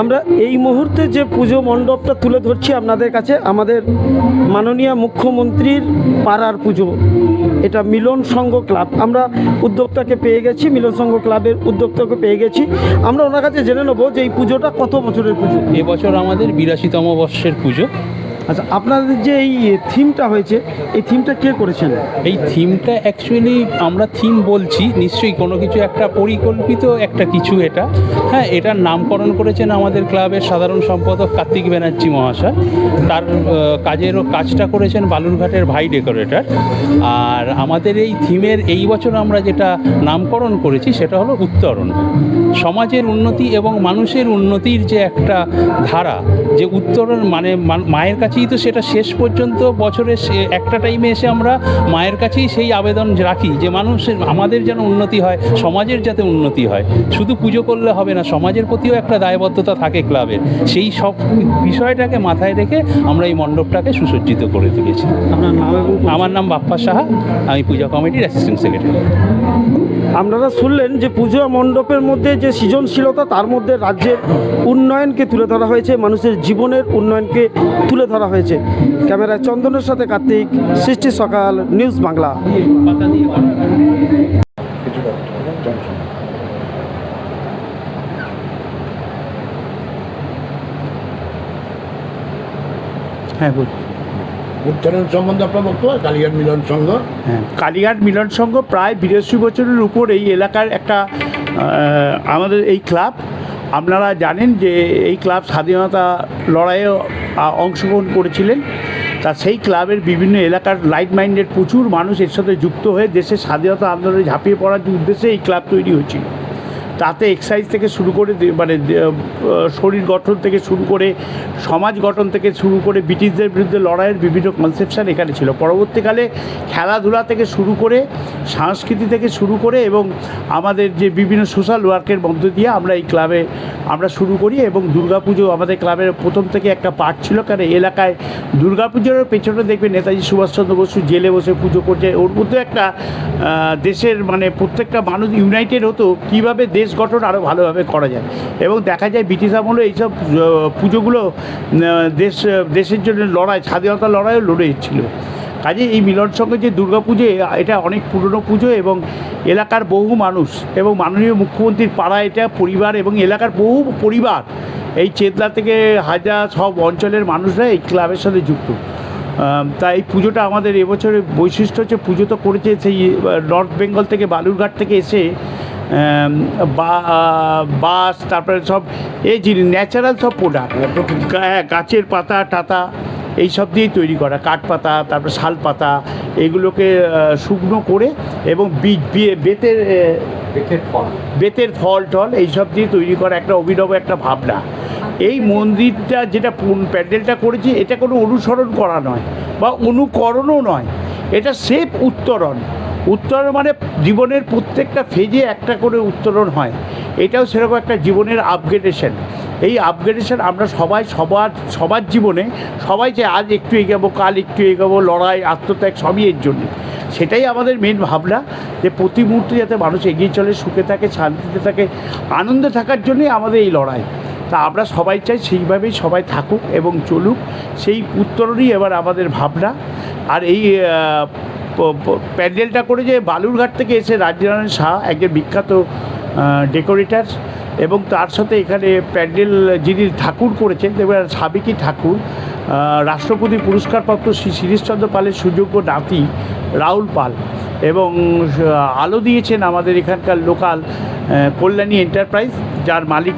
আমরা এই মুহূর্তে যে পুজো মণ্ডপটা তুলে ধরছি আপনাদের কাছে, আমাদের মাননীয় মুখ্যমন্ত্রীর পাড়ার পুজো। এটা মিলন সংঘ ক্লাব। আমরা উদ্যোক্তাকে পেয়ে গেছি, মিলন সংঘ ক্লাবের উদ্যোক্তাকে পেয়ে গেছি। আমরা ওনার কাছে জেনে নেব যে এই পুজোটা কত বছরের পুজো? এবছর আমাদের বিরাশিতম বর্ষের পুজো। আচ্ছা আপনাদের যে এই থিমটা হয়েছে, এই থিমটা কে করেছেন? এই থিমটা অ্যাকচুয়ালি আমরা থিম বলছি, নিশ্চয়ই কোনো কিছু একটা পরিকল্পিত একটা কিছু এটা। হ্যাঁ এটার নামকরণ করেছেন আমাদের ক্লাবের সাধারণ সম্পাদক কার্তিক ব্যানার্জি মহাশয়। তার কাজেরও কাজটা করেছেন বালুরঘাটের ভাই ডেকোরেটর। আর আমাদের এই থিমের এই বছর আমরা যেটা নামকরণ করেছি, সেটা হলো উত্তরণ। সমাজের উন্নতি এবং মানুষের উন্নতির যে একটা ধারা, যে উত্তরণ মানে মায়ের কাছেই তো সেটা শেষ পর্যন্ত বছরের একটা টাইমে এসে আমরা মায়ের কাছেই সেই আবেদন রাখি যে মানুষের আমাদের যেন উন্নতি হয় সমাজের যাতে উন্নতি হয়। শুধু পুজো করলে হবে না সমাজের প্রতিও একটা দায়বদ্ধতা থাকে ক্লাবের সেই সব বিষয়টাকে মাথায় রেখে আমরা এই মণ্ডপটাকে সুসজ্জিত করে তুলেছি। আমার নাম বাপ্পা সাহা আমি পূজা কমিটির অ্যাসিস্ট্যান্ট সেক্রেটারি আপনারা শুনলেন যে পুজো মণ্ডপের মধ্যে যে সৃজনশীলতা, তার মধ্যে রাজ্যের উন্নয়নকে তুলে ধরা হয়েছে, মানুষের জীবনের উন্নয়নকে তুলে ধরা হয়েছে ক্যামেরায় চন্দনের সাথে কার্তিক, সৃষ্টি সকাল, নিউজ বাংলা। হ্যাঁ বল উত্তরণ সম্বন্ধে আপনার বক্তব্য? কালিয়ার মিলন সংঘ? হ্যাঁ কালীঘাট মিলন সংঘ প্রায় বিরাশি বছরের উপর এই এলাকার একটা আমাদের এই ক্লাব। আপনারা জানেন যে এই ক্লাব স্বাধীনতা লড়াইয়ে অংশগ্রহণ করেছিলেন। তা সেই ক্লাবের বিভিন্ন এলাকার লাইট মাইন্ডেড প্রচুর মানুষ এর সাথে যুক্ত হয়ে দেশের স্বাধীনতা আন্দোলনে ঝাঁপিয়ে পড়ার উদ্দেশ্যে এই ক্লাব তৈরি হয়েছিল। তাতে এক্সারসাইজ থেকে শুরু করে মানে শরীর গঠন থেকে শুরু করে সমাজ গঠন থেকে শুরু করে ব্রিটিশদের বিরুদ্ধে লড়াইয়ের বিভিন্ন কনসেপশান এখানে ছিল। পরবর্তীকালে খেলাধুলা থেকে শুরু করে সংস্কৃতি থেকে শুরু করে এবং আমাদের যে বিভিন্ন সোশ্যাল ওয়ার্কের মধ্য দিয়ে আমরা এই ক্লাবে আমরা শুরু করি এবং দুর্গাপুজো আমাদের ক্লাবের প্রথম থেকে একটা পার্ট ছিল। কারণ এলাকায় দুর্গাপুজোর পেছনে দেখবে নেতাজি সুভাষচন্দ্র বসু জেলে বসে পুজো করছে। ওর মধ্যে একটা দেশের মানে প্রত্যেকটা মানুষ ইউনাইটেড হতো। কীভাবে দেশ গঠন আরও ভালোভাবে করা যায়। এবং দেখা যায় ব্রিটিশ আমলে এইসব পুজোগুলো দেশ দেশের জন্য লড়াই স্বাধীনতা লড়াইও লড়ে ছিল কাজে এই মিলন সঙ্গে যে দুর্গাপুজো এটা অনেক পুরনো পুজো এবং এলাকার বহু মানুষ এবং মাননীয় মুখ্যমন্ত্রীর পাড়া এটা পরিবার এবং এলাকার বহু পরিবার এই চেতলা থেকে হাজার সব অঞ্চলের মানুষরা এই ক্লাবের সাথে যুক্ত। আম, তা এই পুজোটা আমাদের এবছরের বৈশিষ্ট্য হচ্ছে পুজো তো করেছে সেই নর্থ বেঙ্গল থেকে বালুরঘাট থেকে এসে বাস তারপরে সব এই জিনিস ন্যাচারাল সব প্রোডাক্ট হ্যাঁ গাছের পাতা টাতা এই সব দিয়েই তৈরি করা। কাঠ পাতা তারপরে শাল পাতা এগুলোকে শুকনো করে এবং বীজ বেতের বেতের ফল। টল এইসব দিয়ে তৈরি করা একটা অভিনব একটা ভাবনা। এই মন্দিরটা যেটা প্যান্ডেলটা করেছি এটা কোনো অনুসরণ করা নয় বা অনুকরণও নয়। এটা সেফ উত্তরণ। উত্তরণ মানে জীবনের প্রত্যেকটা ফেজে একটা করে উত্তরণ হয়। এটাও সেরকম একটা জীবনের আপগ্রেডেশন এই আপগ্রেডেশন আমরা সবাই, সবার সবার জীবনে সবাই যে আজ একটু এগাবো, কাল একটু এগাবো, লড়াই, আত্মত্যাগ সবই এর জন্য। সেটাই আমাদের মেন ভাবনা যে প্রতি মুহূর্তে যাতে মানুষ এগিয়ে চলে, সুখে থাকে, শান্তিতে থাকে, আনন্দে থাকার জন্যই আমাদের এই লড়াই। তা আমরা সবাই চাই সেইভাবেই সবাই থাকুক এবং চলুক। সেই উত্তরণই এবার আমাদের ভাবনা। আর এই প্যান্ডেলটা করে যে বালুরঘাট থেকে এসে রাজনারায়ণ শাহ, একজন বিখ্যাত ডেকোরেটার এবং তার সাথে এখানে প্যান্ডেল যিনি ঠাকুর করেছেন এবার সাবেকি ঠাকুর রাষ্ট্রপতি পুরস্কারপ্রাপ্ত শ্রী শিরিশচন্দ্র পালের সুযোগ্য নাতি রাহুল পাল এবং আলো দিয়েছেন আমাদের এখানকার লোকাল কল্যাণী এন্টারপ্রাইজ, যার মালিক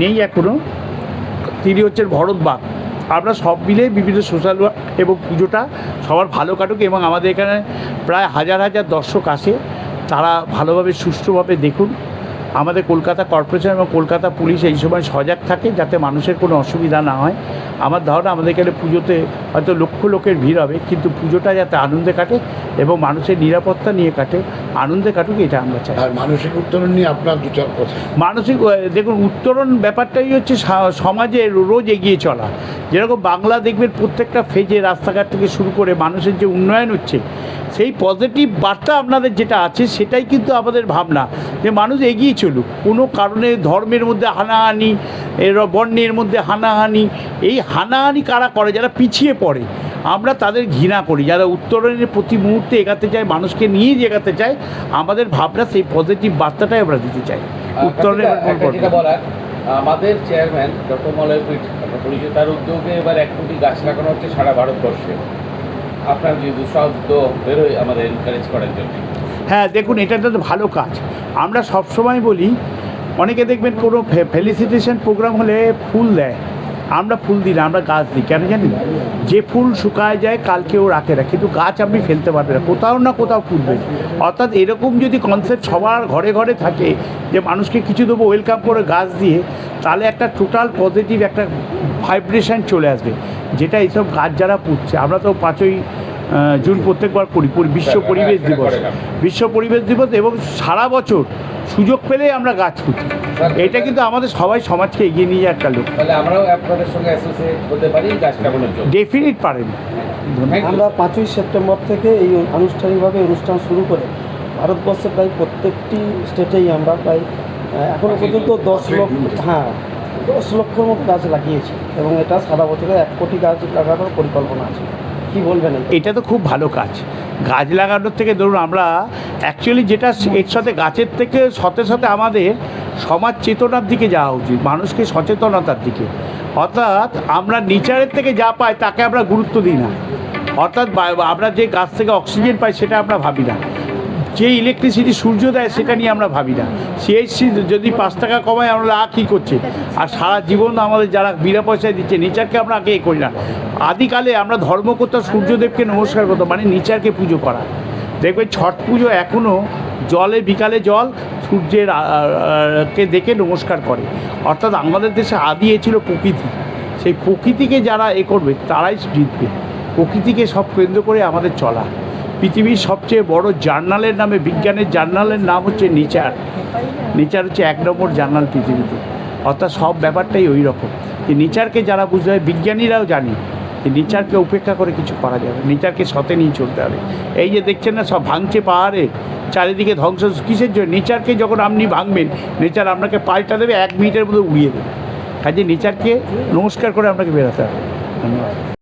নেই এখনও তিনি হচ্ছেন ভরত বাগ। আমরা সব মিলে বিভিন্ন সোশ্যাল ওয়ার্ক এবং পুজোটা সবার ভালো কাটুক এবং আমাদের এখানে প্রায় হাজার হাজার দর্শক আসে। তারা ভালোভাবে সুষ্ঠুভাবে দেখুন। আমাদের কলকাতা কর্পোরেশন এবং কলকাতা পুলিশ এই সময় সজাগ থাকে যাতে মানুষের কোনো অসুবিধা না হয়। আমার ধারণা আমাদের এখানে পুজোতে হয়তো লক্ষ লোকের ভিড় হবে কিন্তু পুজোটা যাতে আনন্দে কাটে এবং মানুষের নিরাপত্তা নিয়ে কাটে আনন্দে কাটুক এটা আমরা চাই। আর মানসিক উত্তরণ নিয়ে আপনার দু চার কথা। মানসিক দেখুন উত্তরণ ব্যাপারটাই হচ্ছে সমাজে রোজ এগিয়ে চলা। যেরকম বাংলা দেখবেন প্রত্যেকটা ফেজে রাস্তাঘাট থেকে শুরু করে মানুষের যে উন্নয়ন হচ্ছে সেই পজিটিভ বার্তা আপনাদের যেটা আছে সেটাই কিন্তু আমাদের ভাবনা যে মানুষ এগিয়ে চলুক। কোনো কারণে ধর্মের মধ্যে হানাহানি এর বর্ণের মধ্যে হানাহানি এই হানাহানি কারা করে? যারা পিছিয়ে পড়ে আমরা তাদের ঘৃণা করি। যারা উত্তরণের প্রতি মুহূর্তে এগাতে চায় মানুষকে নিয়ে এগাতে চায় আমাদের ভাবনা সেই পজিটিভ বার্তাটাই আমরা দিতে চাই। উত্তরণের আমাদের চেয়ারম্যান ডক্টর মলয় পিঠ, আপনার পরিচয় তার উদ্যোগে এবার এক কোটি গাছ লাগানো হচ্ছে সারা ভারতবর্ষে। আপনার যে দুঃশব্দ বেরোয় আমাদের এনকারেজ করার জন্য। হ্যাঁ দেখুন, এটা তো ভালো কাজ। আমরা সবসময় বলি, অনেকে দেখবেন কোনো ফেলিসিটেশন প্রোগ্রাম হলে ফুল দেয়। আমরা ফুল দিই না, আমরা গাছ দিই। কেন জানি যে ফুল শুকায় যায় কালকেও রাখে না। কিন্তু গাছ আপনি ফেলতে পারবেন না। কোথাও না কোথাও ফুটবে। অর্থাৎ এরকম যদি কনসেপ্ট সবার ঘরে ঘরে থাকে, যে মানুষকে কিছু দেবো ওয়েলকাম করে গাছ দিয়ে, তাহলে একটা টোটাল পজিটিভ একটা ভাইব্রেশন চলে আসবে। যেটা এইসব গাছ যারা পুঁতছে, আমরা তো পাঁচই জুন প্রত্যেকবার করি পরি- বিশ্ব পরিবেশ দিবস। বিশ্ব পরিবেশ দিবস এবং সারা বছর সুযোগ পেলেই আমরা গাছ পুঁতি। এটা কিন্তু আমাদের সবাই সমাজকে এগিয়ে নিয়ে যাওয়ার একটা লোক তাহলে আমরাও আপনাদের সঙ্গে অ্যাসোসিয়েট হতে পারি গাছ লাগানোর জন্য। ডেফিনিট পারেন। আমরা পাঁচই সেপ্টেম্বর থেকে এই আনুষ্ঠানিকভাবে অনুষ্ঠান শুরু করে ভারতবর্ষের প্রায় প্রত্যেকটি স্টেটেই আমরা প্রায় আহ, এখনও পর্যন্ত দশ লক্ষ হ্যাঁ দশ লক্ষর মতো গাছ লাগিয়েছি এবং এটা সারা বছরে এক কোটি গাছ লাগানোর পরিকল্পনা আছে। কি বলবেন? এটা তো খুব ভালো কাজ। গাছ লাগানোর থেকে ধরুন আমরা অ্যাকচুয়ালি যেটা এর সাথে গাছের থেকে সাথে সাথে আমাদের সমাজ চেতনার দিকে যাওয়া উচিত, মানুষকে সচেতনতার দিকে। অর্থাৎ আমরা নেচারের থেকে যা পাই তাকে আমরা গুরুত্ব দিই না। অর্থাৎ আমরা যে গাছ থেকে অক্সিজেন পাই সেটা আমরা ভাবি না। যে ইলেকট্রিসিটি সূর্য দেয়, সেটা নিয়ে আমরা ভাবি না। সিএসসি যদি পাঁচ টাকা কমায়, আমরা আ কী করছে? আর সারা জীবন আমাদের যারা বিনা পয়সায় দিচ্ছে নেচারকে আমরা আগে এ করি না। আদিকালে আমরা ধর্ম করতাম সূর্যদেবকে নমস্কার করতাম মানে নেচারকে পুজো করা। দেখবে ছট পুজো এখনও জলে, বিকালে জল, সূর্যের কে দেখে নমস্কার করে। অর্থাৎ আমাদের দেশে আদি এ ছিল প্রকৃতি। সেই প্রকৃতিকে যারা এ করবে, তারাই জিতবে। প্রকৃতিকে সব কেন্দ্র করে আমাদের চলা। পৃথিবীর সবচেয়ে বড় জার্নালের নামে, বিজ্ঞানের জার্নালের নাম হচ্ছে নেচার। নেচার হচ্ছে এক নম্বর জার্নাল পৃথিবীতে। অর্থাৎ সব ব্যাপারটাই ওই রকম। যে নেচারকে যারা বুঝতে হয় বিজ্ঞানীরাও জানি যে নেচারকে উপেক্ষা করে কিছু করা যাবে নেচারকে সতে নিয়ে চলতে হবে। এই যে দেখছেন না, সব ভাঙছে পাহাড়ে, চারিদিকে ধ্বংস। কিসের জন্য? নেচারকে যখন আপনি ভাঙবেন, নেচার আপনাকে পাল্টা দেবে, এক মিনিটের মধ্যে উড়িয়ে দেবে। কাজে নেচারকে নমস্কার করে আপনাকে বেরোতে হবে। ধন্যবাদ।